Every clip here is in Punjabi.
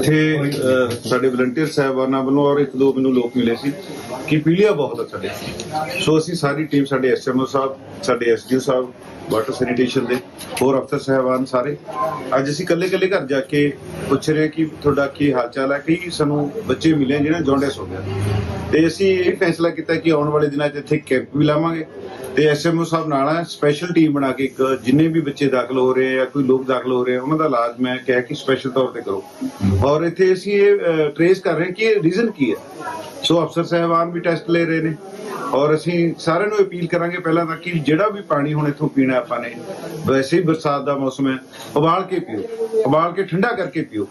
ਇੱਥੇ ਸਾਡੇ ਵਲੰਟੀਅਰ ਸਾਹਿਬਾਨਾਂ ਵੱਲੋਂ ਔਰ ਇੱਕ ਦੋ ਮੈਨੂੰ ਲੋਕ ਮਿਲੇ ਸੀ ਕਿ ਪੀਲੀਆ ਬਹੁਤ ਆ ਸਾਡੇ ਸੋ ਅਸੀਂ ਸਾਰੀ ਟੀਮ ਸਾਡੇ ਐਸਐਮਓ ਸਾਹਿਬ, ਸਾਡੇ ਐਸਡੀਓ ਸਾਹਿਬ ਵਾਟਰ ਸੈਨੀਟੇਸ਼ਨ ਦੇ ਹੋਰ ਅਫਸਰ ਸਾਹਿਬਾਨ ਸਾਰੇ, ਅੱਜ ਅਸੀਂ ਇਕੱਲੇ ਇਕੱਲੇ ਘਰ ਜਾ ਕੇ ਪੁੱਛ ਰਹੇ ਕਿ ਤੁਹਾਡਾ ਕੀ ਹਾਲ ਚਾਲ ਹੈ? ਕਈ ਸਾਨੂੰ ਬੱਚੇ ਮਿਲੇ ਜਿਹਨਾਂ ਜੌਂਡਿਸ ਹੋ ਗਿਆ ਤੇ ਅਸੀਂ ਇਹ ਫੈਸਲਾ ਕੀਤਾ ਕਿ ਆਉਣ ਵਾਲੇ ਦਿਨਾਂ 'ਚ ਇੱਥੇ ਕੈਂਪ ਵੀ ਲਾਵਾਂਗੇ। ਤੇ ਐਸਐਮਓ ਸਾਹਿਬ ਨਾਲ ਹੈ ਸਪੈਸ਼ਲ ਟੀਮ ਬਣਾ ਕੇ ਇੱਕ, ਜਿੰਨੇ ਵੀ ਬੱਚੇ ਦਾਖਲ ਹੋ ਰਹੇ ਆ ਜਾਂ ਕੋਈ ਲੋਕ ਦਾਖਲ ਹੋ ਰਹੇ ਆ, ਉਹਨਾਂ ਦਾ ਇਲਾਜ ਮੈਂ ਕਹਿ ਕਿ ਸਪੈਸ਼ਲ ਤੌਰ ਤੇ ਕਰੋ। ਔਰ ਇੱਥੇ ਅਸੀਂ ਇਹ ਟ੍ਰੇਸ ਕਰ ਰਹੇ ਕਿ ਇਹ ਰੀਜ਼ਨ ਕੀ ਹੈ। ਸੋ ਅਫਸਰ ਸਾਹਿਬਾਨ ਵੀ ਟੈਸਟ ਲੈ ਰਹੇ ਨੇ। ਔਰ ਅਸੀਂ ਸਾਰਿਆਂ ਨੂੰ ਅਪੀਲ ਕਰਾਂਗੇ ਪਹਿਲਾਂ ਤਾਂ ਕਿ ਜਿਹੜਾ ਵੀ ਪਾਣੀ ਹੁਣ ਇੱਥੋਂ ਪੀਣਾ ਆਪਾਂ ਨੇ, ਵੈਸੇ ਹੀ ਬਰਸਾਤ ਦਾ ਮੌਸਮ ਹੈ, ਉਬਾਲ ਕੇ ਪੀਓ, ਉਬਾਲ ਕੇ ਠੰਡਾ ਕਰਕੇ ਪੀਓ।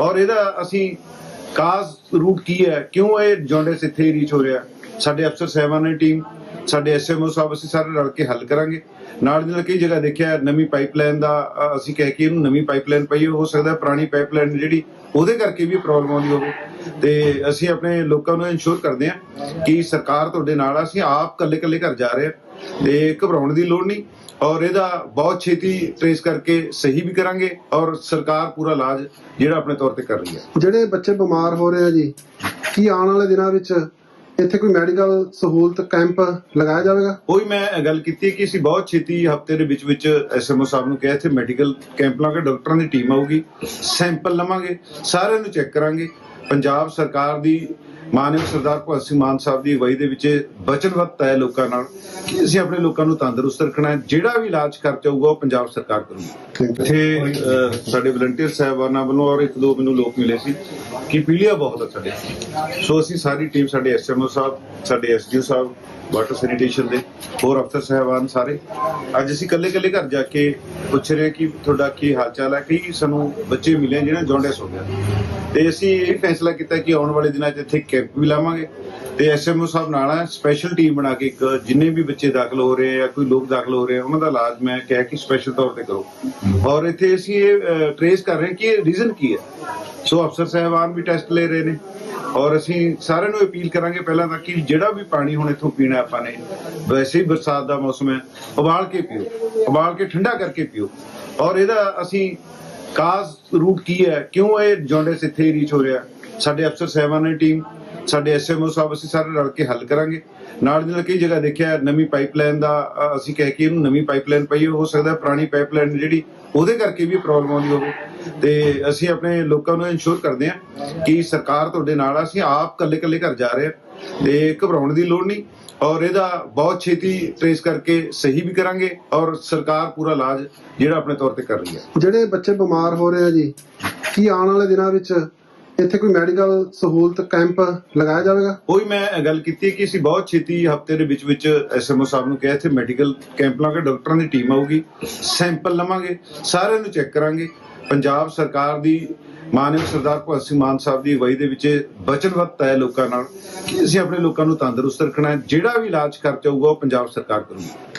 ਔਰ ਇਹਦਾ ਅਸੀਂ ਕਾਜ਼ ਰੂਟ ਕੀ ਹੈ, ਕਿਉਂ ਇਹ ਜੌਂਡਿਸ ਇੱਥੇ ਰੀਚ ਹੋ ਰਿਹਾ? ਸਾਡੇ ਅਫਸਰ ਸਾਹਿਬਾਨ ਦੀ ਟੀਮ ਸਾਡੇ ਐਸਐਮਓ ਸਾਹਿਬ ਅਸੀਂ ਸਾਰੇ ਰਲ ਕੇ ਹੱਲ ਕਰਾਂਗੇ। ਨਾਲ ਦੀ ਨਾਲ ਕਈ ਜਗ੍ਹਾ ਦੇਖਿਆ ਨਵੀਂ ਪਾਈਪਲਾਈਨ ਦਾ ਅਸੀਂ ਕਹਿ ਕੇ ਇਹਨੂੰ ਨਵੀਂ ਪਾਈਪਲਾਈਨ ਪਈ ਹੋ। ਸਕਦਾ ਪੁਰਾਣੀ ਪਾਈਪਲਾਈਨ ਜਿਹੜੀ ਉਹਦੇ ਕਰਕੇ ਵੀ ਪ੍ਰੋਬਲਮ ਆਉਂਦੀ ਹੋਵੇ। ਤੇ ਅਸੀਂ ਆਪਣੇ ਲੋਕਾਂ ਨੂੰ ਇਨਸ਼ੋਰ ਕਰਦੇ ਹਾਂ ਕਿ ਸਰਕਾਰ ਤੁਹਾਡੇ ਨਾਲ ਆ। ਅਸੀਂ ਆਪ ਕੱਲੇ ਕੱਲੇ ਘਰ ਜਾ ਰਹੇ ਹਾਂ। ਤੇ ਘਬਰਾਉਣ ਦੀ ਲੋੜ ਨਹੀਂ। ਔਰ ਇਹਦਾ ਬਹੁਤ ਛੇਤੀ ਟ੍ਰੇਸ ਕਰਕੇ ਸਹੀ ਵੀ ਕਰਾਂਗੇ ਔਰ ਸਰਕਾਰ ਪੂਰਾ ਇਲਾਜ ਜਿਹੜਾ ਆਪਣੇ ਤੌਰ ਤੇ ਕਰ ਰਹੀ ਹੈ। ਜਿਹੜੇ ਬੱਚੇ ਬਿਮਾਰ ਹੋ ਰਹੇ ਆ ਜੀ, ਕੀ ਆਉਣ ਵਾਲੇ ਦਿਨਾਂ ਵਿੱਚ ਇੱਥੇ ਕੋਈ ਮੈਡੀਕਲ ਸਹੂਲਤ ਕੈਂਪ ਲਗਾਇਆ ਜਾਵੇਗਾ? ਉਹੀ ਮੈਂ ਗੱਲ ਕੀਤੀ ਕਿ ਅਸੀਂ ਬਹੁਤ ਛੇਤੀ ਹਫ਼ਤੇ ਦੇ ਵਿੱਚ ਵਿੱਚ ਐਸਐਮਓ ਸਾਹਿਬ ਨੂੰ ਕਿਹਾ, ਇੱਥੇ ਮੈਡੀਕਲ ਕੈਂਪ ਲਾਂਗੇ, ਡਾਕਟਰਾਂ ਦੀ ਟੀਮ ਆਊਗੀ ਸੈਂਪਲ ਲਵਾਂਗੇ, ਸਾਰਿਆਂ ਨੂੰ ਚੈੱਕ ਕਰਾਂਗੇ। ਪੰਜਾਬ ਸਰਕਾਰ ਦੀ ਮਾਨਯੋਗ ਸਰਦਾਰ ਭਗਤ ਸਿੰਘ ਮਾਨ ਸਾਹਿਬ ਦੀ ਅਗਵਾਈ ਦੇ ਵਿੱਚ ਵਚਨਬੱਧ ਹੈ ਲੋਕਾਂ ਨਾਲ ਕਿ ਅਸੀਂ ਆਪਣੇ ਲੋਕਾਂ ਨੂੰ ਤੰਦਰੁਸਤ ਰੱਖਣਾ ਹੈ ਜਿਹੜਾ ਵੀ ਇਲਾਜ ਖਰਚ ਹੋਊਗਾ ਉਹ ਪੰਜਾਬ ਸਰਕਾਰ ਕਰੂਗੀ। ਇੱਥੇ ਸਾਡੇ ਵਲੰਟੀਅਰ ਸਾਹਿਬਾਨਾਂ ਵੱਲੋਂ ਔਰ ਇੱਕ ਦੋ ਮੈਨੂੰ ਲੋਕ ਮਿਲੇ ਸੀ ਕਿ ਪੀਲੀਆ ਬਹੁਤ ਆ ਸਾਡੇ ਸੋ। ਅਸੀਂ ਸਾਰੀ ਟੀਮ ਸਾਡੇ ਐਸਐਮਓ ਸਾਹਿਬ ਸਾਡੇ ਐਸਡੀਓ ਸਾਹਿਬ ਵਾਟਰ ਸੈਨੀਟੇਸ਼ਨ ਦੇ, ਹੋਰ ਅਫਸਰ ਸਾਹਿਬਾਨ ਸਾਰੇ। ਅੱਜ ਅਸੀਂ ਇਕੱਲੇ ਇਕੱਲੇ ਘਰ ਜਾ ਕੇ ਪੁੱਛ ਰਹੇ ਕਿ ਤੁਹਾਡਾ ਕੀ ਹਾਲ ਚਾਲ ਹੈ? ਕਈ ਸਾਨੂੰ ਬੱਚੇ ਮਿਲੇ ਜਿਹਨਾਂ ਜੌਂਡਿਸ ਹੋ ਗਿਆ। ਤੇ ਅਸੀਂ ਇਹ ਫੈਸਲਾ ਕੀਤਾ ਕਿ ਆਉਣ ਵਾਲੇ ਦਿਨਾਂ 'ਚ ਇੱਥੇ ਕੈਂਪ ਵੀ ਲਾਵਾਂਗੇ। ਤੇ ਐਸਐਮਓ ਸਾਹਿਬ ਨਾਲ ਹੈ ਸਪੈਸ਼ਲ ਟੀਮ ਬਣਾ ਕੇ ਇੱਕ, ਜਿੰਨੇ ਵੀ ਬੱਚੇ ਦਾਖਲ ਹੋ ਰਹੇ ਆ ਜਾਂ ਕੋਈ ਲੋਕ ਦਾਖਲ ਹੋ ਰਹੇ ਆ, ਉਹਨਾਂ ਦਾ ਇਲਾਜ ਮੈਂ ਕਹਿ ਕਿ ਸਪੈਸ਼ਲ ਤੌਰ ਤੇ ਕਰੋ। ਔਰ ਇੱਥੇ ਅਸੀਂ ਇਹ ਟ੍ਰੇਸ ਕਰ ਰਹੇ ਕਿ ਇਹ ਰੀਜ਼ਨ ਕੀ ਹੈ। ਸੋ ਅਫਸਰ ਸਾਹਿਬਾਨ ਵੀ ਟੈਸਟ ਲੈ ਰਹੇ ਨੇ। ਔਰ ਅਸੀਂ ਸਾਰਿਆਂ ਨੂੰ ਅਪੀਲ ਕਰਾਂਗੇ ਪਹਿਲਾਂ ਤਾਂ ਕਿ ਜਿਹੜਾ ਵੀ ਪਾਣੀ ਹੁਣ ਇੱਥੋਂ ਪੀਣਾ ਆਪਾਂ ਨੇ, ਵੈਸੇ ਹੀ ਬਰਸਾਤ ਦਾ ਮੌਸਮ ਹੈ, ਉਬਾਲ ਕੇ ਪੀਓ, ਉਬਾਲ ਕੇ ਠੰਡਾ ਕਰਕੇ ਪੀਓ। ਔਰ ਇਹਦਾ ਅਸੀਂ ਕਾਜ਼ ਰੂਟ ਕੀ ਹੈ, ਕਿਉਂ ਇਹ ਜੌਂਡਿਸ ਇੱਥੇ ਰੀਚ ਹੋ ਰਿਹਾ? ਸਾਡੇ ਅਫਸਰ ਸਾਹਿਬਾਨ ਦੀ ਟੀਮ ਸਾਡੇ ਐਸਐਮਓ ਸਾਹਿਬ ਅਸੀਂ ਸਾਰੇ ਰਲ ਕੇ ਹੱਲ ਕਰਾਂਗੇ। ਨਾਲ ਦੀ ਨਾਲ ਕਈ ਜਗ੍ਹਾ ਦੇਖਿਆ ਨਵੀਂ ਪਾਈਪਲਾਈਨ ਦਾ ਅਸੀਂ ਕਹਿ ਕੇ ਇਹਨੂੰ ਨਵੀਂ ਪਾਈਪਲਾਈਨ ਪਈ ਹੋ। ਸਕਦਾ ਪੁਰਾਣੀ ਪਾਈਪਲਾਈਨ ਜਿਹੜੀ ਉਹਦੇ ਕਰਕੇ ਵੀ ਪ੍ਰੋਬਲਮ ਆਉਂਦੀ ਹੋਵੇ। ਤੇ ਅਸੀਂ ਆਪਣੇ ਲੋਕਾਂ ਨੂੰ ਇਨਸ਼ੋਰ ਕਰਦੇ ਹਾਂ ਕਿ ਸਰਕਾਰ ਤੁਹਾਡੇ ਨਾਲ ਆ। ਅਸੀਂ ਆਪ ਕੱਲੇ ਕੱਲੇ ਘਰ ਜਾ ਰਹੇ ਹਾਂ। ਤੇ ਘਬਰਾਉਣ ਦੀ ਲੋੜ ਨਹੀਂ। ਔਰ ਇਹਦਾ ਬਹੁਤ ਛੇਤੀ ਟ੍ਰੇਸ ਕਰਕੇ ਸਹੀ ਵੀ ਕਰਾਂਗੇ। ਔਰ ਸਰਕਾਰ ਪੂਰਾ ਇਲਾਜ ਜਿਹੜਾ ਆਪਣੇ ਤੌਰ ਤੇ ਕਰ ਰਹੀ ਹੈ। ਜਿਹੜੇ ਬੱਚੇ ਬਿਮਾਰ ਹੋ ਰਹੇ ਆ ਜੀ, ਕੀ ਆਉਣ ਵਾਲੇ ਦਿਨਾਂ ਵਿੱਚ ਇੱਥੇ ਕੋਈ ਮੈਡੀਕਲ ਸਹੂਲਤ ਕੈਂਪ ਲਗਾਇਆ ਜਾਵੇਗਾ? ਉਹੀ ਮੈਂ ਗੱਲ ਕੀਤੀ ਕਿ ਅਸੀਂ ਬਹੁਤ ਛੇਤੀ ਹਫ਼ਤੇ ਦੇ ਵਿੱਚ ਵਿੱਚ ਐਸਐਮਓ ਸਾਹਿਬ ਨੂੰ ਕਿਹਾ, ਇੱਥੇ ਮੈਡੀਕਲ ਕੈਂਪ ਲਾਂਗੇ, ਡਾਕਟਰਾਂ ਦੀ ਟੀਮ ਆਊਗੀ ਸੈਂਪਲ ਲਵਾਂਗੇ, ਸਾਰਿਆਂ ਨੂੰ ਚੈੱਕ ਕਰਾਂਗੇ। ਪੰਜਾਬ ਸਰਕਾਰ ਦੀ, ਮਾਨਯੋਗ ਸਰਦਾਰ ਭਗਤ ਸਿੰਘ ਮਾਨ ਸਾਹਿਬ ਦੀ ਅਗਵਾਈ ਦੇ ਵਿੱਚ ਵਚਨਬੱਧ ਹੈ ਲੋਕਾਂ ਨਾਲ ਕਿ ਅਸੀਂ ਆਪਣੇ ਲੋਕਾਂ ਨੂੰ ਤੰਦਰੁਸਤ ਰੱਖਣਾ ਹੈ, ਜਿਹੜਾ ਵੀ ਇਲਾਜ ਖਰਚ ਹੋਊਗਾ ਉਹ ਪੰਜਾਬ ਸਰਕਾਰ ਕਰੂਗੀ।